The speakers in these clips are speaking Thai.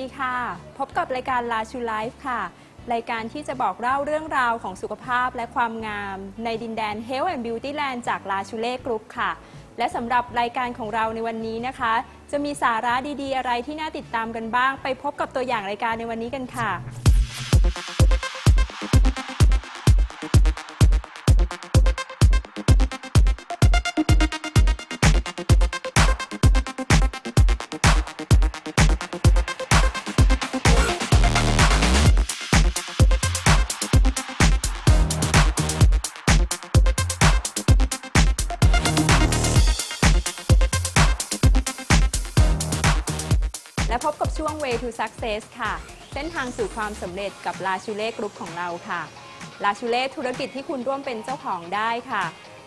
ดีค่ะ พบกับรายการลาชูไลฟ์ค่ะ รายการที่จะบอกเล่าเรื่องราวของสุขภาพและความงาม ในดินแดน Health and Beauty Land จากลาชูเล่กรุ๊ปค่ะ และสำหรับรายการของเราในวันนี้นะคะ จะมีสาระดีๆ อะไรที่น่าติดตามกันบ้าง ไปพบกับตัวอย่างรายการในวันนี้กันค่ะ to Success ค่ะ เส้นทางสู่ความสำเร็จกับลาชูเล่กรุ๊ปของเราค่ะ ลาชูเล่ธุรกิจที่คุณร่วมเป็นเจ้าของได้ค่ะ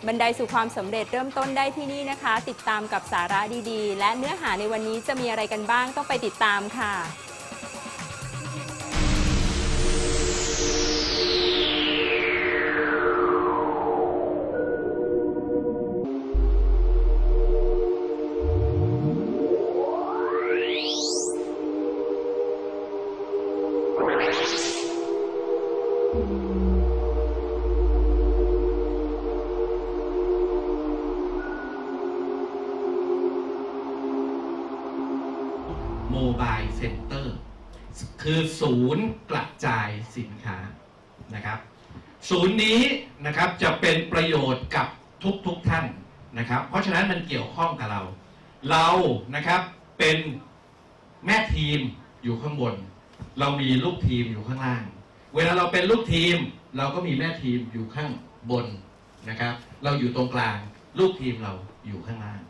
บันไดสู่ความสำเร็จเริ่มต้นได้ที่นี่นะคะ ติดตามกับสาระดีๆ และเนื้อหาในวันนี้จะมีอะไรกันบ้างต้องไปติดตามค่ะ โมบายเซ็นเตอร์ คือศูนย์กระจายสินค้านะครับ ศูนย์นี้นะครับจะเป็นประโยชน์กับทุกๆทท่านนะครับ เพราะฉะนั้นมันเกี่ยวข้องกับเรา เรานะครับเป็นแม่ทีมอยู่ข้างบน เรามีลูกทีมอยู่ข้างล่าง เวลาเราเป็นลูกทีม เราก็มีแม่ทีมอยู่ข้างบนนะครับ เราอยู่ตรงกลาง ลูกทีมเราอยู่ข้างล่าง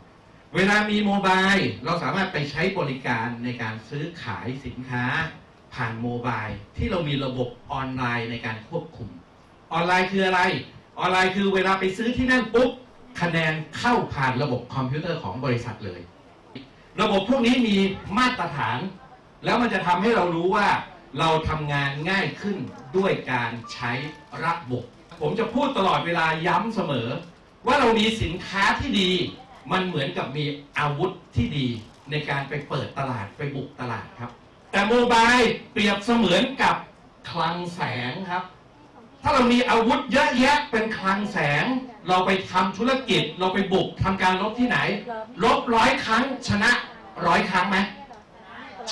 เวลามีโมบายเราสามารถไปใช้บริการในการซื้อขายสินค้า ผ่านโมบายที่เรามีระบบออนไลน์ในการควบคุม ออนไลน์คืออะไร ออนไลน์คือเวลาไปซื้อที่นั่นปุ๊บคะแนนเข้าผ่านระบบคอมพิวเตอร์ของบริษัทเลย ระบบพวกนี้มีมาตรฐาน แล้วมันจะทำให้เรารู้ว่า เราทำงานง่ายขึ้นด้วยการใช้ระบบ ผมจะพูดตลอดเวลาย้ำเสมอ ว่าเรามีสินค้าที่ดี มันเหมือนกับมีอาวุธที่ดีในการไปเปิดตลาดไปบุกตลาดครับ แต่โมบายเปรียบเสมือนกับคลังแสงครับ ถ้าเรามีอาวุธเยอะแยะเป็นคลังแสง เราไปทำธุรกิจ เราไปบุกทำการลบที่ไหน ลบร้อยครั้งชนะร้อยครั้งไหม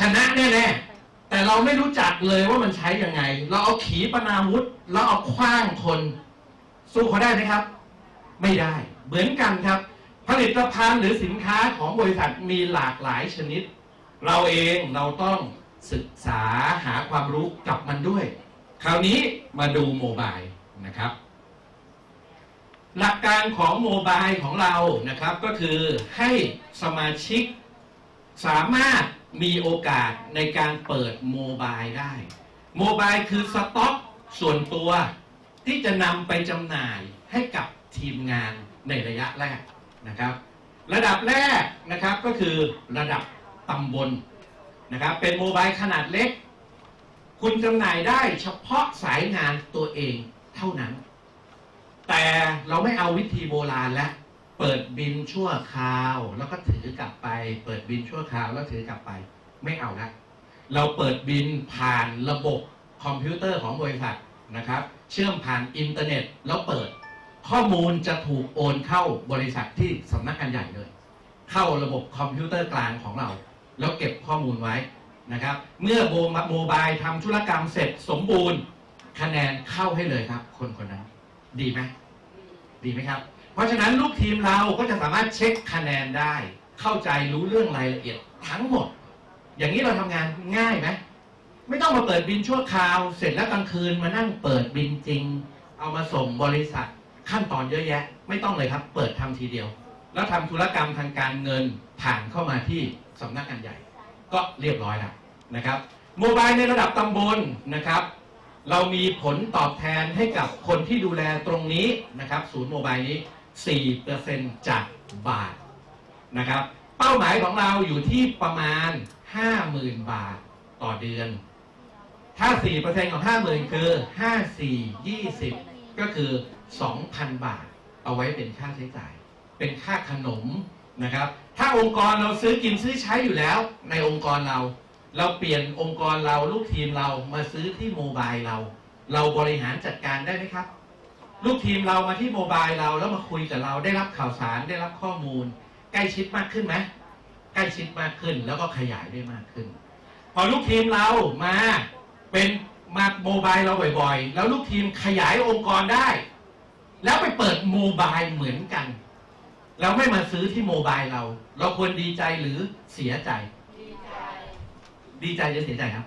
ชนะแน่ๆ แต่เราไม่รู้จักเลยว่ามันใช้ยังไง เราเอาขีปนาวุธเราเอาคว้างคน สู้เขาได้ไหมครับ ไม่ได้ เหมือนกันครับ ผลิตภัณฑ์หรือสินค้าของบริษัทมีหลากหลายชนิด เราเองเราต้องศึกษาหาความรู้กับมันด้วย คราวนี้มาดูโมบายนะครับ หลักการของโมบายของเรานะครับก็คือให้สมาชิกสามารถ มีโอกาสในการเปิดโมบายได้ โมบายคือสต็อกส่วนตัวที่จะนำไปจำหน่ายให้กับทีมงานในระยะแรกนะครับ ระดับแรกนะครับก็คือระดับตำบลนะครับ เป็นโมบายขนาดเล็ก คุณจำหน่ายได้เฉพาะสายงานตัวเองเท่านั้น แต่เราไม่เอาวิธีโบราณแล้ว เปิดบินชั่วคราว แล้วก็ถือกลับไป เปิดบินชั่วคราวแล้วถือกลับไป ไม่เอาละเราเปิดบินผ่านระบบคอมพิวเตอร์ของบริษัทนะครับ เชื่อมผ่านอินเทอร์เน็ตแล้วเปิด ข้อมูลจะถูกโอนเข้าบริษัทที่สำนักงานใหญ่เลย เข้าระบบคอมพิวเตอร์กลางของเรา แล้วเก็บข้อมูลไว้นะครับ เมื่อโบโมบายทำธุรกรรมเสร็จสมบูรณ์ คะแนนเข้าให้เลยครับ คนคนนั้น ดีไหมดีไหมครับ เพราะฉะนั้นลูกทีมเราก็จะสามารถเช็คคะแนนได้ เข้าใจรู้เรื่องรายละเอียดทั้งหมด อย่างนี้เราทำงานง่ายไหมไม่ต้องมาเปิดบินชั่วคราว เสร็จแล้วกลางคืนมานั่งเปิดบินจริง เอามาส่งบริษัทขั้นตอนเยอะแยะ ไม่ต้องเลยครับ เปิดทำทีเดียว แล้วทำธุรกรรมทางการเงินผ่านเข้ามาที่สำนักงานใหญ่ ก็เรียบร้อยแล้วนะครับโมบายในระดับตำบลนะครับ เรามีผลตอบแทนให้กับคนที่ดูแลตรงนี้นะครับ ศูนย์โมบายนี้ 4%จากบาทนะครับ เป้าหมายของเราอยู่ที่ประมาณ 50,000 บาทต่อเดือน ถ้า 4%ของ 50,000 คือ 54 20 ก็คือ 2,000 บาท เอาไว้เป็นค่าใช้จ่าย เป็นค่าขนมนะครับ ถ้าองค์กรเราซื้อกินซื้อใช้อยู่แล้ว ในองค์กรเรา เราเปลี่ยนองค์กรเราลูกทีมเรามาซื้อที่โมบายเรา เราบริหารจัดการได้ไหมครับ ลูกทีมเรามาที่โมบายเราแล้วมาคุยกับเราได้รับข่าวสารได้รับข้อมูล ใกล้ชิดมากขึ้นไหมใกล้ชิดมากขึ้นแล้วก็ขยายได้มากขึ้น พอลูกทีมเรามาเป็นมาโมบายเราบ่อยๆ แล้วลูกทีมขยายองค์กรได้ แล้วไปเปิดโมบายเหมือนกัน แล้วไม่มาซื้อที่โมบายเรา เราควรดีใจหรือเสียใจ ดีใจหรือเสียใจครับ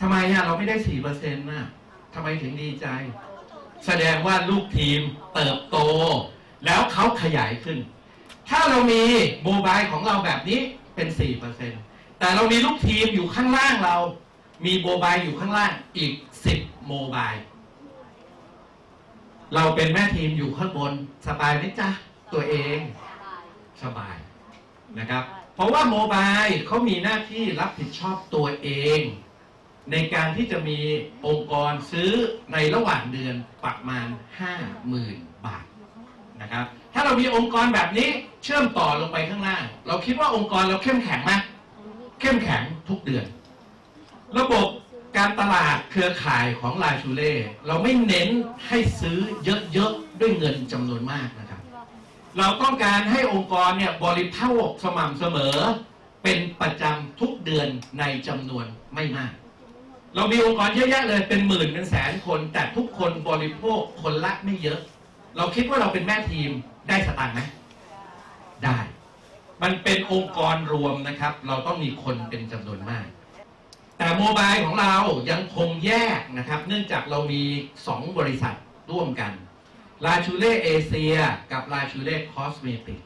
ทำไมอะเราไม่ได้สี่เปอร์เซ็นต์น่ะทำไมถึงดีใจ แสดงว่าลูกทีมเติบโต แล้วเขาขยายขึ้น ถ้าเรามีโมบายของเราแบบนี้เป็นสี่เปอร์เซ็นต์แต่เรามีลูกทีมอยู่ข้างล่างเรา มีโมบายอยู่ข้างล่างอีกสิบโมบาย เราเป็นแม่ทีมอยู่ข้างบน สบายไหมจ๊ะ ตัวเองสบายนะครับ เพราะว่าโมบายเขามีหน้าที่รับผิดชอบตัวเอง ในการที่จะมีองค์กรซื้อในระหว่างเดือนประมาณ 50,000 บาทนะครับ ถ้าเรามีองค์กรแบบนี้เชื่อมต่อลงไปข้างล่าง เราคิดว่าองค์กรเราเข้มแข็งไหมเข้มแข็งทุกเดือน ระบบการตลาดเครือข่ายของลาชูเล่เราไม่เน้นให้ซื้อเยอะๆด้วยเงินจำนวนมากนะครับ เราต้องการให้องค์กรเนี่ยบริโภคสม่ำเสมอ เป็นประจำทุกเดือนในจำนวนไม่มาก เรามีองค์กรเยอะแยะเลยเป็นหมื่นเป็นแสนคน แต่ทุกคนบริโภคคนละไม่เยอะ เราคิดว่าเราเป็นแม่ทีมได้สตางค์ไหมได้ มันเป็นองค์กรรวมนะครับ เราต้องมีคนเป็นจำนวนมาก แต่โมบายของเรายังคงแยกนะครับ เนื่องจากเรามี 2 บริษัทร่วมกันลาชูเล่เอเชียกับลาชูเล่คอสเมติก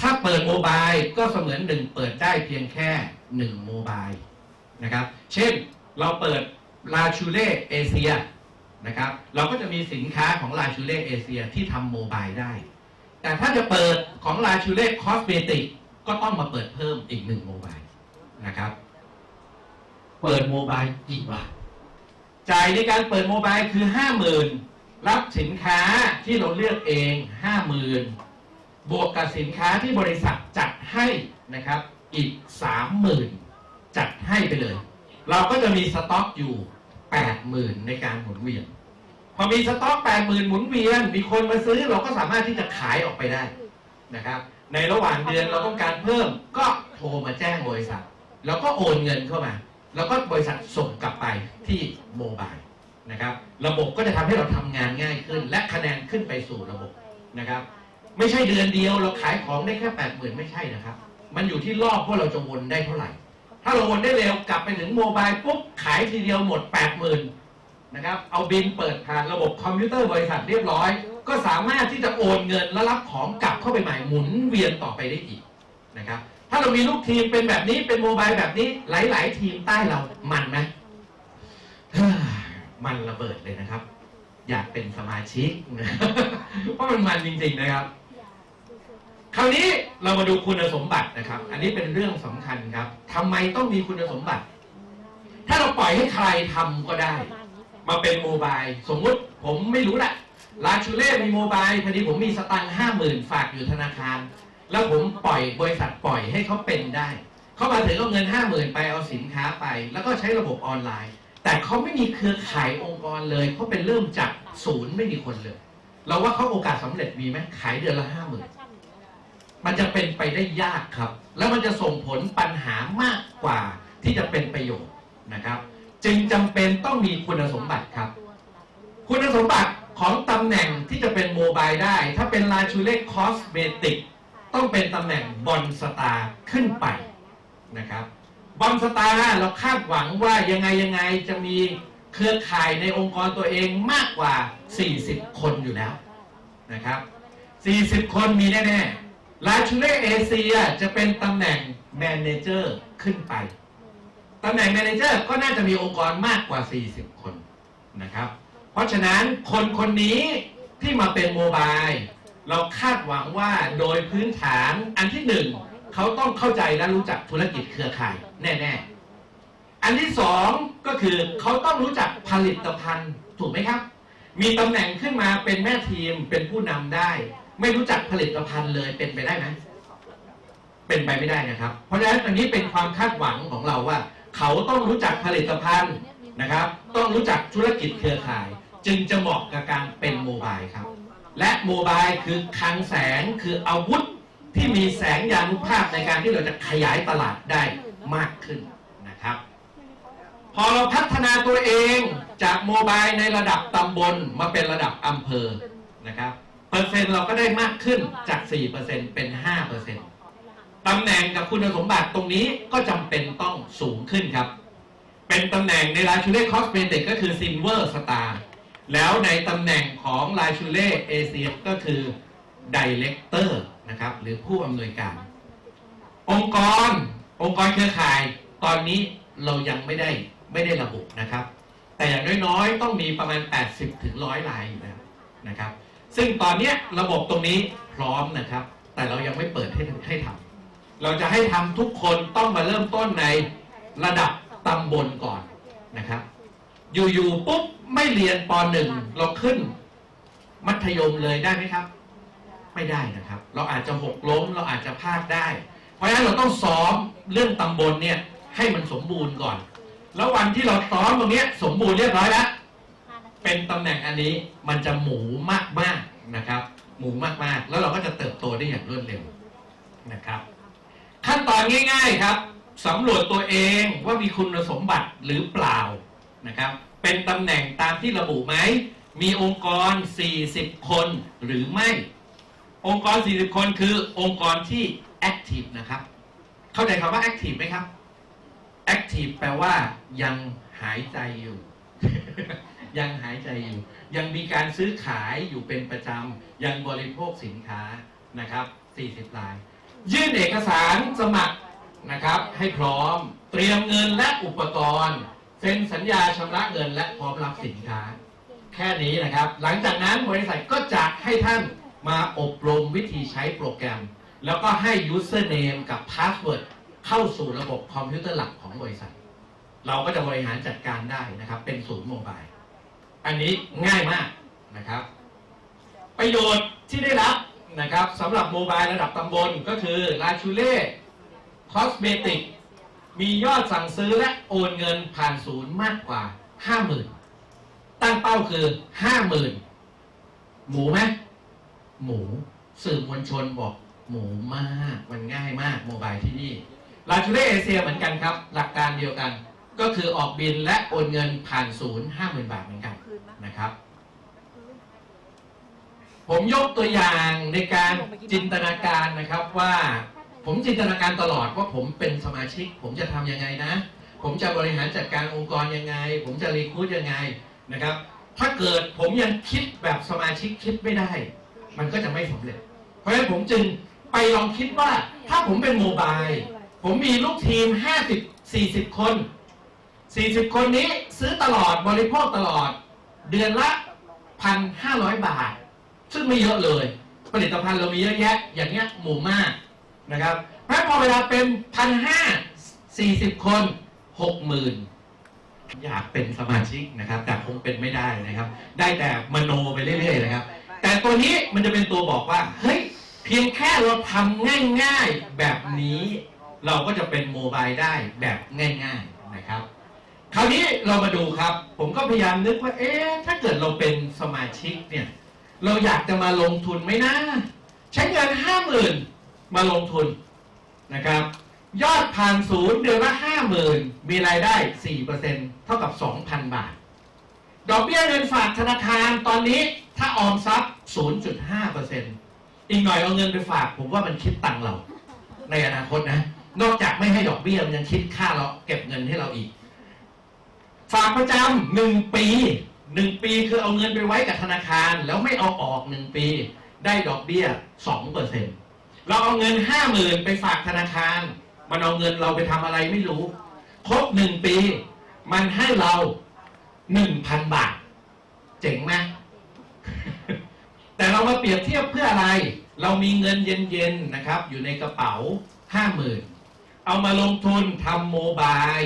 ถ้าเปิดโมบายก็เสมือนหนึ่งเปิดได้เพียงแค่1โมบายนะครับ เช่น เราเปิดลาชูเล่เอเชียนะครับ เราก็จะมีสินค้าของลาชูเล่เอเชียที่ทำโมบายได้ แต่ถ้าจะเปิดของลาชูเล่คอสเมติกก็ต้องมาเปิดเพิ่มอีกหนึ่งโมบายนะครับ เปิดโมบายกี่บาทจ่ายในการเปิดโมบายคือห้าหมื่นรับสินค้าที่เราเลือกเองห้าหมื่นบวกกับสินค้าที่บริษัทจัดให้นะครับ อีกสามหมื่นจัดให้ไปเลย เราก็จะมีสต็อกอยู่แปดหมื่นในการหมุนเวียน พอมีสต็อกแปดหมื่นหมุนเวียน มีคนมาซื้อเราก็สามารถที่จะขายออกไปได้นะครับ ในระหว่างเดือนเราต้องการเพิ่มก็โทรมาแจ้งบริษัท แล้วก็โอนเงินเข้ามา แล้วก็บริษัทส่งกลับไปที่โมบายนะครับ ระบบก็จะทำให้เราทำงานง่ายขึ้น และคะแนนขึ้นไปสู่ระบบนะครับ ไม่ใช่เดือนเดียวเราขายของได้แค่แปดหมื่นไม่ใช่นะครับ มันอยู่ที่รอบว่าเราจะวนได้เท่าไหร่ ถ้าเราวนได้เร็วกลับไปถึงโมบายปุ๊บขายทีเดียวหมดแปดหมื่นนะครับ เอาบินเปิดผ่านระบบคอมพิวเตอร์บริษัทเรียบร้อย ก็สามารถที่จะโอนเงินและรับของกลับเข้าไปใหม่หมุนเวียนต่อไปได้อีกนะครับ ถ้าเรามีลูกทีมเป็นแบบนี้เป็นโมบายแบบนี้หลาย ๆ ทีมใต้เรามันไหมมันระเบิดเลยนะครับ อยากเป็นสมาชิกเพราะมันมันจริง ๆ นะครับ คราวนี้เรามาดูคุณสมบัตินะครับ อันนี้เป็นเรื่องสำคัญครับทำไมต้องมีคุณสมบัติ ถ้าเราปล่อยให้ใครทำก็ได้ มาเป็นโมบายสมมุติผมไม่รู้แหละลาชูเล่มีโมบายพอดีผมมีสตังค์ห้าหมื่นฝากอยู่ธนาคาร แล้วผมปล่อยบริษัทปล่อยให้เขาเป็นได้เขามาถึงเอาเงินห้าหมื่นไปเอาสินค้าไป แล้วก็ใช้ระบบออนไลน์ แต่เขาไม่มีเครือข่ายองค์กรเลยเขาเป็นเริ่มจากศูนย์ไม่มีคนเลย เราว่าเขาโอกาสสำเร็จมีไหมขายเดือนละห้าหมื่น มันจะเป็นไปได้ยากครับ แล้วมันจะส่งผลปัญหามากกว่าที่จะเป็นประโยชน์นะครับ จึงจำเป็นต้องมีคุณสมบัติครับ คุณสมบัติของตำแหน่งที่จะเป็นโมบายได้ ถ้าเป็นลาชูเล่คอสเมติกต้องเป็นตำแหน่งบอลสตาร์ขึ้นไปนะครับบอลสตาร์เราคาดหวังว่ายังไงยังไงจะมีเครือข่ายในองค์กรตัวเองมากกว่า 40 คนอยู่แล้วนะครับ 40 คนมีแน่ๆ ลาชูเล่เอเชียจะเป็นตำแหน่งแมเนเจอร์ขึ้นไปตำแหน่งแมเนเจอร์ก็น่าจะมีองค์กรมากกว่า 40 คนนะครับ เพราะฉะนั้นคนคนนี้ที่มาเป็นโมบายเราคาดหวังว่าโดยพื้นฐานอันที่หนึ่งเขาต้องเข้าใจและรู้จักธุรกิจเครือข่ายแน่ๆ อันที่สองก็คือเขาต้องรู้จักผลิตภัณฑ์ถูกไหมครับ มีตำแหน่งขึ้นมาเป็นแม่ทีมเป็นผู้นำได้ ไม่รู้จักผลิตภัณฑ์เลยเป็นไปได้ไหมเป็นไปไม่ได้นะครับ เพราะฉะนั้นอันนี้เป็นความคาดหวังของเราว่า เขาต้องรู้จักผลิตภัณฑ์นะครับ ต้องรู้จักธุรกิจเครือข่าย จึงจะเหมาะกับการเป็นโมบายครับ และโมบายคือคลังแสงคืออาวุธที่มีแสงยานุภาพในการที่เราจะขยายตลาดได้มากขึ้นนะครับ พอเราพัฒนาตัวเองจากโมบายในระดับตำบลมาเป็นระดับอำเภอนะครับ เปอร์เซ็นต์เราก็ได้มากขึ้นจาก 4%เป็น 5%ตำแหน่งกับคุณสมบัติตรงนี้ก็จำเป็นต้องสูงขึ้นครับ เป็นตำแหน่งในราชูเล่คอสเมติกก็คือซินเวอร์สตาร์แล้วในตำแหน่งของราชูเล่เอเชียก็คือดีเลกเตอร์นะครับหรือผู้อำนวยการ องค์กรองค์กรเครือข่าย ตอนนี้เรายังไม่ได้ไม่ได้ระบุนะครับ แต่อย่างน้อยๆ ต้องมีประมาณ 80 ถึง 100รายอยู่แล้วนะครับ ซึ่งตอนเนี้ยระบบตรงนี้พร้อมนะครับ แต่เรายังไม่เปิดให้ให้ทำเราจะให้ทำทุกคนต้องมาเริ่มต้นในระดับตำบลก่อนนะครับ อยู่ๆปุ๊บไม่เรียนป .1 เราขึ้น มัธยมเลยได้ไหมครับ ไม่ได้นะครับ เราอาจจะหกล้มเราอาจจะพลาดได้ เพราะฉะนั้นเราต้องซ้อมเรื่องตำบลเนี่ยให้มันสมบูรณ์ก่อน แล้ววันที่เราซ้อมตรงนี้สมบูรณ์เรียบร้อยแล้ว เป็นตำแหน่งอันนี้มันจะหมูมากๆนะครับ หมูมากๆแล้วเราก็จะเติบโตได้อย่างรวดเร็วนะครับ ขั้นตอนง่าย ๆครับสำรวจตัวเองว่ามีคุณสมบัติหรือเปล่านะครับ เป็นตำแหน่งตามที่ระบุไหม มีองค์กร 40 คนหรือไม่ องค์กร 40 คนคือองค์กรที่ active นะครับ เข้าใจคำว่า active ไหมครับ active แปลว่ายังหายใจอยู่ ยังหายใจอยู่ ยังมีการซื้อขายอยู่เป็นประจำ ยังบริโภคสินค้านะครับ 40 ราย ยื่นเอกสารสมัครนะครับ ให้พร้อมเตรียมเงินและอุปกรณ์เซ็นสัญญาชำระเงินและพร้อมรับสินค้า แค่นี้นะครับ หลังจากนั้นบริษัทก็จะให้ท่านมาอบรมวิธีใช้โปรแกรม แล้วก็ให้ username กับ password เข้าสู่ระบบคอมพิวเตอร์หลักของบริษัท เราก็จะบริหารจัดการได้นะครับ เป็นศูนย์โมบาย อันนี้ง่ายมากนะครับ ประโยชน์ที่ได้รับนะครับสำหรับโมบายระดับตำบลก็คือลาชูเล่คอสเมติกมียอดสั่งซื้อและโอนเงินผ่านศูนย์มากกว่า 50,000 ตั้งเป้าคือ 50,000 หมูไหมหมูสื่อมวลชนบอกหมูมากมันง่ายมากโมบายที่นี่ลาชูเล่เอเชียเหมือนกันครับ หลักการเดียวกัน ก็คือออกบินและโอนเงินผ่านศูนย์50,000บาทเหมือนกัน นะครับ ผมยกตัวอย่างในการจินตนาการนะครับว่า ผมจินตนาการตลอดว่าผมเป็นสมาชิก ผมจะทำยังไงนะ ผมจะบริหารจัดการองค์กรยังไง ผมจะรีคูดยังไงนะครับ ถ้าเกิดผมยังคิดแบบสมาชิกคิดไม่ได้ มันก็จะไม่สำเร็จ เพราะฉะนั้นผมจึงไปลองคิดว่าถ้าผมเป็นโมบายผมมีลูกทีม 50 40 คน 40 คนนี้ซื้อตลอดบริโภคตลอด เดือนละ1,500บาท ซึ่งไม่เยอะเลย ผลิตภัณฑ์เรามีเยอะแยะ อย่างเงี้ยหมู่มากนะครับเพราะพอเวลาเป็นพันห้าสี่สิบคนหกหมื่นอยากเป็นสมาชิกนะครับ แต่คงเป็นไม่ได้นะครับ ได้แต่มโนไปเรื่อยๆนะครับ แต่ตัวนี้มันจะเป็นตัวบอกว่า เฮ้ย เพียงแค่เราทำง่ายๆแบบนี้ เราก็จะเป็นโมบายได้แบบง่าย ๆนะครับ คราวนี้เรามาดูครับ ผมก็พยายามนึกว่า เอ๊ะถ้าเกิดเราเป็นสมาชิกเนี่ย เราอยากจะมาลงทุนไหมนะ ใช้เงินห้าหมื่นมาลงทุนนะครับ ยอดผ่านศูนย์เดือนละห้าหมื่นมีรายได้สี่เปอร์เซ็นเท่ากับสองพันบาท ดอกเบี้ยเงินฝากธนาคารตอนนี้ถ้าออมทรัพย์ศูนย์จุดห้าเปอร์เซ็นอีกหน่อยเอาเงินไปฝาก ผมว่ามันคิดตังเรา ในอนาคตนะ นอกจากไม่ให้ดอกเบี้ยมันยังคิดค่าเราเก็บเงินให้เราอีก ฝากประจำหนึ่งปีหนึ่งปีคือเอาเงินไปไว้กับธนาคาร แล้วไม่เอาออกหนึ่งปี ได้ดอกเบี้ยสองเปอร์เซ็นเราเอาเงินห้าหมื่นไปฝากธนาคาร มันเอาเงินเราไปทำอะไรไม่รู้ ครบหนึ่งปี มันให้เราหนึ่งพันบาท เจ๋งไหมแต่เรามาเปรียบเทียบเพื่ออะไร เรามีเงินเย็นๆนะครับ อยู่ในกระเป๋าห้าหมื่นเอามาลงทุนทำโมบาย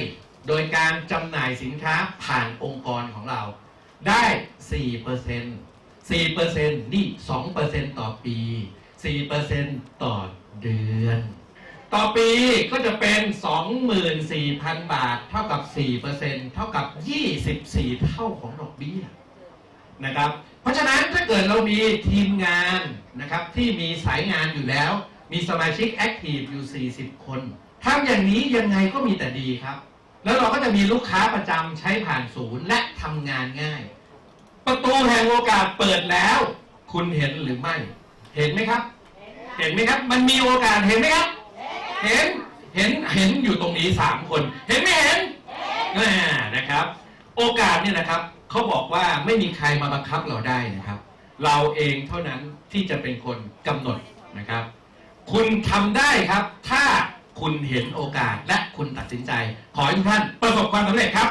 โดยการจำหน่ายสินค้าผ่านองค์กรของเรา ได้4เปอร์เซ็นต์4เปอร์เซ็นต์นี่2เปอร์เซ็นต์ต่อปี4เปอร์เซ็นต์ต่อเดือนตต่อปีก็จะเป็น 24,000 บาท เท่ากับ4%เท่ากับ 24 เท่าของดอกเบี้ยนะครับ เพราะฉะนั้นถ้าเกิดเรามีทีมงานนะครับที่มีสายงานอยู่แล้ว มีสมาชิกแอคทีฟอยู่ 40 คนทำอย่างนี้ยังไงก็มีแต่ดีครับ แล้วเราก็จะมีลูกค้าประจำใช้ผ่านศูนย์และทำงานง่าย ประตูแห่งโอกาสเปิดแล้ว คุณเห็นหรือไม่ เห็นไหมครับ เห็นไหมครับ มันมีโอกาสเห็นไหมครับ เห็นเห็นเห็นอยู่ตรงนี้สามคน เห็นไม่เห็นอ่านะครับ โอกาสเนี่ยนะครับเขาบอกว่าไม่มีใครมาบังคับเราได้นะครับ เราเองเท่านั้นที่จะเป็นคนกำหนดนะครับ คุณทำได้ครับ ถ้า คุณเห็นโอกาสและคุณตัดสินใจ ขอให้ทุกท่านประสบความสำเร็จครับ